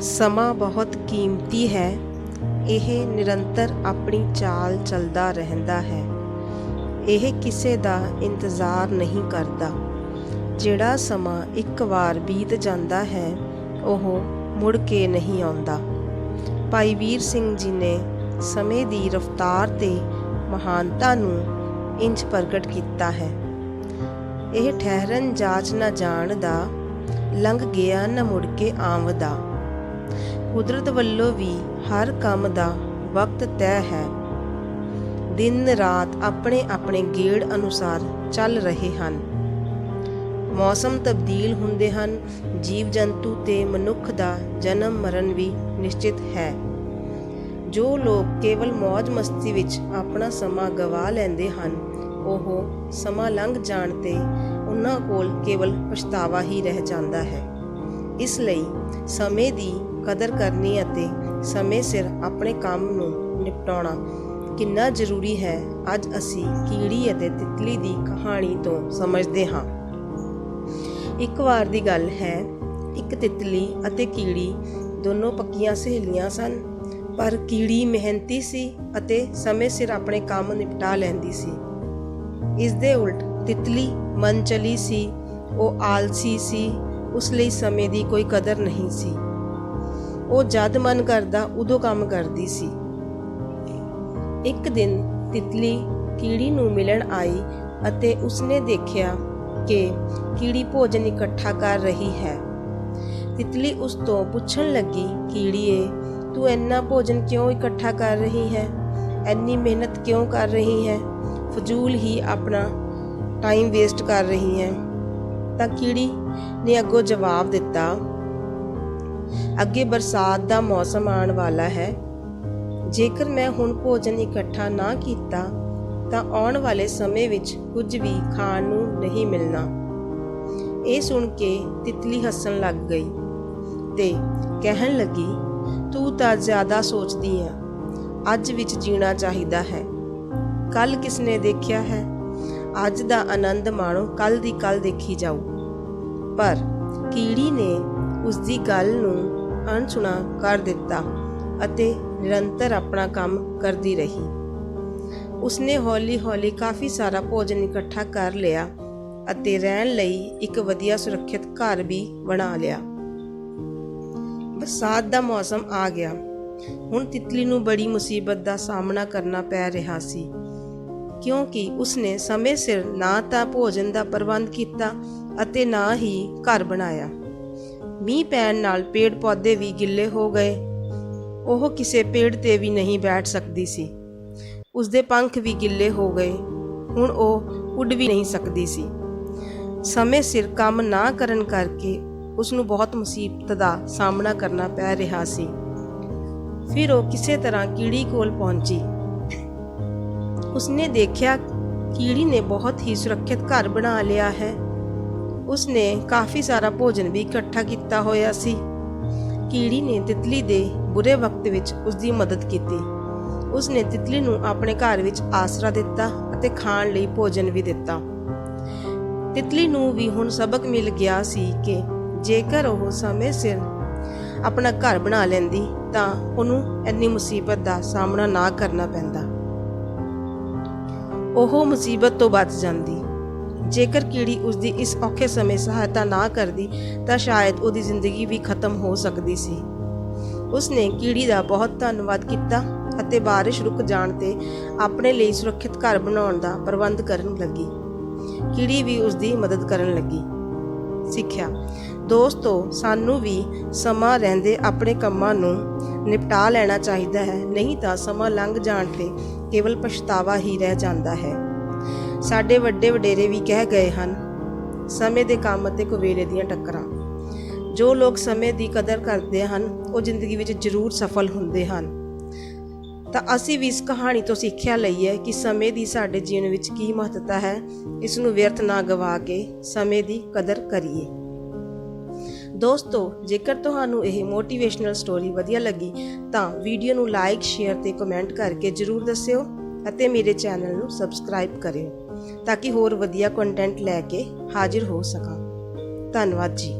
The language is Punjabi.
ਸਮਾਂ ਬਹੁਤ ਕੀਮਤੀ ਹੈ। ਇਹ ਨਿਰੰਤਰ ਆਪਣੀ ਚਾਲ ਚੱਲਦਾ ਰਹਿੰਦਾ ਹੈ। ਇਹ ਕਿਸੇ ਦਾ ਇੰਤਜ਼ਾਰ ਨਹੀਂ ਕਰਦਾ। ਜਿਹੜਾ ਸਮਾਂ ਇੱਕ ਵਾਰ ਬੀਤ ਜਾਂਦਾ ਹੈ, ਉਹ ਮੁੜ ਕੇ ਨਹੀਂ ਆਉਂਦਾ। ਭਾਈ ਵੀਰ ਸਿੰਘ ਜੀ ਨੇ ਸਮੇਂ ਦੀ ਰਫ਼ਤਾਰ ਤੇ ਮਹਾਨਤਾ ਨੂੰ ਇੰਜ ਪ੍ਰਗਟ ਕੀਤਾ ਹੈ। ਇਹ ਠਹਿਰਨ ਜਾਚ ਨਾ ਜਾਣ ਦਾ, ਲੰਘ ਗਿਆ ਨਾ ਮੁੜ ਕੇ ਆਵਦਾ ਕੁਦਰਤ ਵੱਲੋਂ ਵੀ ਹਰ ਕੰਮ ਦਾ ਵਕਤ ਤੈਅ ਹੈ। ਦਿਨ ਰਾਤ ਆਪਣੇ ਆਪਣੇ ਗੇੜ ਅਨੁਸਾਰ ਚੱਲ ਰਹੇ ਹਨ। ਮੌਸਮ ਤਬਦੀਲ ਹੁੰਦੇ ਹਨ। ਜੀਵ ਜੰਤੂ ਤੇ ਮਨੁੱਖ ਦਾ ਜਨਮ ਮਰਨ ਵੀ ਨਿਸ਼ਚਿਤ ਹੈ। ਜੋ ਲੋਕ ਕੇਵਲ ਮौज ਮਸਤੀ ਵਿੱਚ ਆਪਣਾ ਸਮਾਂ ਗਵਾ ਲੈਂਦੇ ਹਨ, ਉਹ ਸਮਾਂ ਲੰਘ ਜਾਣ ਤੇ ਉਹਨਾਂ ਕੋਲ ਕੇਵਲ ਪਛਤਾਵਾ ਹੀ ਰਹਿ ਜਾਂਦਾ ਹੈ। ਇਸ ਲਈ ਸਮੇਂ ਦੀ ਕਦਰ ਕਰਨੀ ਅਤੇ ਸਮੇਂ ਸਿਰ ਆਪਣੇ ਕੰਮ ਨੂੰ ਨਿਪਟਾਉਣਾ ਕਿੰਨਾ ਜ਼ਰੂਰੀ ਹੈ, ਅੱਜ ਅਸੀਂ ਕੀੜੀ ਅਤੇ ਤਿਤਲੀ ਦੀ ਕਹਾਣੀ ਤੋਂ ਸਮਝਦੇ ਹਾਂ। ਇੱਕ ਵਾਰ ਦੀ ਗੱਲ ਹੈ, ਇੱਕ ਤਿਤਲੀ ਅਤੇ ਕੀੜੀ ਦੋਨੋਂ ਪੱਕੀਆਂ ਸਹੇਲੀਆਂ ਸਨ, ਪਰ ਕੀੜੀ ਮਿਹਨਤੀ ਸੀ ਅਤੇ ਸਮੇਂ ਸਿਰ ਆਪਣੇ ਕੰਮ ਨਿਪਟਾ ਲੈਂਦੀ ਸੀ। ਇਸ ਦੇ ਉਲਟ ਤਿਤਲੀ ਮਨ ਚਲੀ ਸੀ, ਉਹ ਆਲਸੀ ਸੀ, ਉਸ ਲਈ ਸਮੇਂ ਦੀ ਕੋਈ ਕਦਰ ਨਹੀਂ ਸੀ। ਉਹ ਜਦ ਮਨ ਕਰਦਾ ਉਦੋਂ ਕੰਮ ਕਰਦੀ ਸੀ। ਇੱਕ ਦਿਨ ਤਿਤਲੀ ਕੀੜੀ ਨੂੰ ਮਿਲਣ ਆਈ ਅਤੇ ਉਸਨੇ ਦੇਖਿਆ ਕਿ ਕੀੜੀ ਭੋਜਨ ਇਕੱਠਾ ਕਰ ਰਹੀ ਹੈ। ਤਿਤਲੀ ਉਸ ਤੋਂ ਪੁੱਛਣ ਲੱਗੀ, ਕੀੜੀਏ, ਤੂੰ ਇੰਨਾ ਭੋਜਨ ਕਿਉਂ ਇਕੱਠਾ ਕਰ ਰਹੀ ਹੈ? ਇੰਨੀ ਮਿਹਨਤ ਕਿਉਂ ਕਰ ਰਹੀ ਹੈ? ਫਜ਼ੂਲ ਹੀ ਆਪਣਾ ਟਾਈਮ ਵੇਸਟ ਕਰ ਰਹੀ ਹੈ। ਤਾਂ ਕੀੜੀ ਨੇ ਅੱਗੋਂ ਜਵਾਬ ਦਿੱਤਾ ਅੱਗੇ ਬਰਸਾਤ ਦਾ ਮੌਸਮ ਆਉਣ ਵਾਲਾ ਹੈ। ਜੇਕਰ ਮੈਂ ਹੁਣ ਭੋਜਨ ਇਕੱਠਾ ਨਾ ਕੀਤਾ, ਤਾਂ ਆਉਣ ਵਾਲੇ ਸਮੇਂ ਵਿੱਚ ਕੁਝ ਵੀ ਖਾਣ ਨੂੰ ਨਹੀਂ ਮਿਲਣਾ। ਇਹ ਸੁਣ ਕੇ ਤਿਤਲੀ ਹੱਸਣ ਲੱਗ ਗਈ ਤੇ ਕਹਿਣ ਲੱਗੀ, ਤੂੰ ਤਾਂ ਜ਼ਿਆਦਾ ਸੋਚਦੀ ਆ। ਅੱਜ ਵਿੱਚ ਜੀਣਾ ਚਾਹੀਦਾ ਹੈ। ਕੱਲ ਕਿਸਨੇ ਦੇਖਿਆ ਹੈ? ਅੱਜ ਦਾ ਆਨੰਦ ਮਾਣੋ, ਕੱਲ ਦੀ ਕੱਲ ਦੇਖੀ ਜਾਊ ਪਰ ਕੀੜੀ ਨੇ ਉਸ ਦੀ ਗੱਲ ਨੂੰ ਅਣਸੁਣਾ ਕਰ ਦਿੱਤਾ ਅਤੇ ਨਿਰੰਤਰ ਆਪਣਾ ਕੰਮ ਕਰਦੀ ਰਹੀ। ਉਸਨੇ ਹੌਲੀ-ਹੌਲੀ ਕਾਫੀ ਸਾਰਾ ਭੋਜਨ ਇਕੱਠਾ ਕਰ ਲਿਆ ਅਤੇ ਰਹਿਣ ਲਈ ਇੱਕ ਵਧੀਆ ਸੁਰੱਖਿਅਤ ਘਰ ਵੀ ਬਣਾ ਲਿਆ। ਬਰਸਾਤ ਦਾ ਮੌਸਮ ਆ ਗਿਆ। ਹੁਣ ਤਿਤਲੀ ਨੂੰ ਬੜੀ ਮੁਸੀਬਤ ਦਾ ਸਾਹਮਣਾ ਕਰਨਾ ਪੈ ਰਿਹਾ ਸੀ, ਕਿਉਂਕਿ ਉਸਨੇ ਸਮੇਂ ਸਿਰ ਨਾ ਤਾਂ ਭੋਜਨ ਦਾ ਪ੍ਰਬੰਧ ਕੀਤਾ ਅਤੇ ਨਾ ਹੀ ਘਰ ਬਣਾਇਆ। ਮੀਂਹ ਪੈਣ ਨਾਲ ਪੇੜ ਪੌਦੇ ਵੀ ਗਿੱਲੇ ਹੋ ਗਏ। ਉਹ ਕਿਸੇ ਪੇੜ ਤੇ ਵੀ ਨਹੀਂ ਬੈਠ ਸਕਦੀ ਸੀ। ਉਸਦੇ ਪੰਖ ਵੀ ਗਿੱਲੇ ਹੋ ਗਏ। ਹੁਣ ਉਹ ਉੱਡ ਵੀ ਨਹੀਂ ਸਕਦੀ ਸੀ। ਸਮੇਂ ਸਿਰ ਕੰਮ ਨਾ ਕਰਨ ਕਰਕੇ ਉਸ ਨੂੰ ਬਹੁਤ ਮੁਸੀਬਤ ਦਾ ਸਾਹਮਣਾ ਕਰਨਾ ਪੈ ਰਿਹਾ ਸੀ। ਫਿਰ ਉਹ ਕਿਸੇ ਤਰ੍ਹਾਂ ਕੀੜੀ ਕੋਲ ਪਹੁੰਚੀ। ਉਸਨੇ ਦੇਖਿਆ, ਕੀੜੀ ਨੇ ਬਹੁਤ ਹੀ ਸੁਰੱਖਿਅਤ ਘਰ ਬਣਾ ਲਿਆ ਹੈ। ਉਸਨੇ ਕਾਫੀ ਸਾਰਾ ਭੋਜਨ ਵੀ ਇਕੱਠਾ ਕੀਤਾ ਹੋਇਆ ਸੀ। ਕੀੜੀ ਨੇ ਤਿਤਲੀ ਦੇ ਬੁਰੇ ਵਕਤ ਵਿੱਚ ਉਸਦੀ ਮਦਦ ਕੀਤੀ। ਉਸਨੇ ਤਿਤਲੀ ਨੂੰ ਆਪਣੇ ਘਰ ਵਿੱਚ ਆਸਰਾ ਦਿੱਤਾ ਅਤੇ ਖਾਣ ਲਈ ਭੋਜਨ ਵੀ ਦਿੱਤਾ। ਤਿਤਲੀ ਨੂੰ ਵੀ ਹੁਣ ਸਬਕ ਮਿਲ ਗਿਆ ਸੀ ਕਿ ਜੇਕਰ ਉਹ ਸਮੇਂ ਸਿਰ ਆਪਣਾ ਘਰ ਬਣਾ ਲੈਂਦੀ ਤਾਂ ਉਹਨੂੰ ਇੰਨੀ ਮੁਸੀਬਤ ਦਾ ਸਾਹਮਣਾ ਨਾ ਕਰਨਾ ਪੈਂਦਾ। ਉਹ ਮੁਸੀਬਤ ਤੋਂ ਬਚ ਜਾਂਦੀ। ਜੇਕਰ ਕੀੜੀ ਉਸ ਦੀ ਇਸ ਔਖੇ ਸਮੇਂ ਸਹਾਇਤਾ ਨਾ ਕਰਦੀ, ਤਾਂ ਸ਼ਾਇਦ ਉਹਦੀ ਜ਼ਿੰਦਗੀ ਵੀ ਖਤਮ ਹੋ ਸਕਦੀ ਸੀ। ਉਸਨੇ ਕੀੜੀ ਦਾ ਬਹੁਤ ਧੰਨਵਾਦ ਕੀਤਾ ਅਤੇ ਬਾਰਿਸ਼ ਰੁਕ ਜਾਣ ਤੇ ਆਪਣੇ ਲਈ ਸੁਰੱਖਿਅਤ ਘਰ ਬਣਾਉਣ ਦਾ ਪ੍ਰਬੰਧ ਕਰਨ ਲੱਗੀ। ਕੀੜੀ ਵੀ ਉਸ ਦੀ ਮਦਦ ਕਰਨ ਲੱਗੀ। ਸਿੱਖਿਆ। ਦੋਸਤੋ, ਸਾਨੂੰ ਵੀ ਸਮਾਂ ਰਹਿੰਦੇ ਆਪਣੇ ਕੰਮਾਂ ਨੂੰ ਨਿਪਟਾ ਲੈਣਾ ਚਾਹੀਦਾ ਹੈ, ਨਹੀਂ ਤਾਂ ਸਮਾਂ ਲੰਘ ਜਾਣ ਤੇ ਕੇਵਲ ਪਛਤਾਵਾ ਹੀ ਰਹਿ ਜਾਂਦਾ ਹੈ। ਸਾਡੇ ਵੱਡੇ ਵਡੇਰੇ ਵੀ ਕਹਿ ਗਏ ਹਨ, ਸਮੇਂ ਦੇ ਕੰਮ ਅਤੇ ਕੁਵੇਲੇ ਦੀਆਂ ਟੱਕਰਾਂ। ਜੋ ਲੋਕ ਸਮੇਂ ਦੀ ਕਦਰ ਕਰਦੇ ਹਨ, ਉਹ ਜ਼ਿੰਦਗੀ ਵਿੱਚ ਜ਼ਰੂਰ ਸਫਲ ਹੁੰਦੇ ਹਨ। ਤਾਂ ਅਸੀਂ ਵੀ ਇਸ ਕਹਾਣੀ ਤੋਂ ਸਿੱਖਿਆ ਲਈ ਹੈ ਕਿ ਸਮੇਂ ਦੀ ਸਾਡੇ ਜੀਵਨ ਵਿੱਚ ਕੀ ਮਹੱਤਤਾ ਹੈ, ਇਸ ਨੂੰ ਵਿਅਰਥ ਨਾ ਗਵਾ ਕੇ ਸਮੇਂ ਦੀ ਕਦਰ ਕਰੀਏ। ਦੋਸਤੋ, ਜੇਕਰ ਤੁਹਾਨੂੰ ਇਹ ਮੋਟੀਵੇਸ਼ਨਲ ਸਟੋਰੀ ਵਧੀਆ ਲੱਗੀ, ਤਾਂ ਵੀਡੀਓ ਨੂੰ ਲਾਈਕ ਸ਼ੇਅਰ ਤੇ ਕਮੈਂਟ ਕਰਕੇ ਜਰੂਰ ਦੱਸਿਓ ਅਤੇ ਮੇਰੇ ਚੈਨਲ ਨੂੰ ਸਬਸਕ੍ਰਾਈਬ ਕਰਿਓ। ਤਾਂ ਕਿ ਹੋਰ ਵਧੀਆ ਕੰਟੈਂਟ ਲੈ ਕੇ ਹਾਜ਼ਰ ਹੋ ਸਕਾਂ। ਧੰਨਵਾਦ ਜੀ।